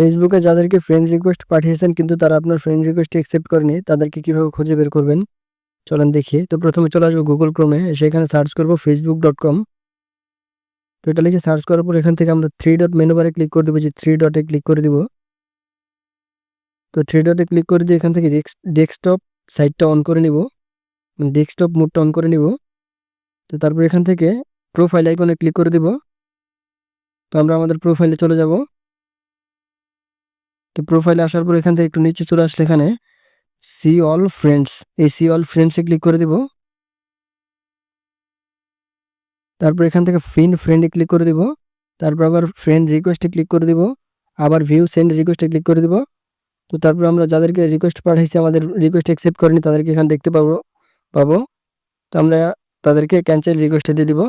ফেসবুকে যাদেরকে friend request পাঠিয়েছেন, কিন্তু তারা আপনার ফ্রেন্ড রিকোয়েস্ট অ্যাকসেপ্ট করেনি, তাদেরকে কীভাবে খুঁজে বের করবেন? চলেন দেখি। তো প্রথমে চলে আসব গুগল ক্রোমে সেখানে সার্চ করব ফেসবুক ডট কম তো এটা লিখে সার্চ করার পর এখান থেকে আমরা থ্রি ডট মেনু বারে ক্লিক করে দেবো, যে থ্রি ডটে ক্লিক করে দিব। তো থ্রি ডটে ক্লিক করে দিয়ে এখান থেকে ডেস্কটপ সাইটটা অন করে নিব। ডেস্কটপ মোডটা অন করে নিব। তো তারপর এখান থেকে প্রোফাইল আইকনে ক্লিক করে দিব। তো আমরা আমাদের প্রোফাইলে চলে যাব। তো প্রোফাইলে আসার পর এখান থেকে একটু নিচে চলে আসলে এখানে সি অল ফ্রেন্ডস এই সি অল ফ্রেন্ডসে ক্লিক করে দিব। তারপর এখান থেকে ফিন ফ্রেন্ডে ক্লিক করে দিব। তারপর আবার ফ্রেন্ড রিকোয়েস্টে ক্লিক করে দিব। আবার ভিউ সেন্ড রিকোয়েস্টে ক্লিক করে দিব। তো তারপর আমরা যাদেরকে রিকোয়েস্ট পাঠাইছি, আমাদের রিকোয়েস্ট অ্যাকসেপ্ট করেনি, তাদেরকে এখানে দেখতে পাবো পাবো। তো আমরা তাদেরকে ক্যান্সেল রিকোয়েস্টে দিয়ে দিব।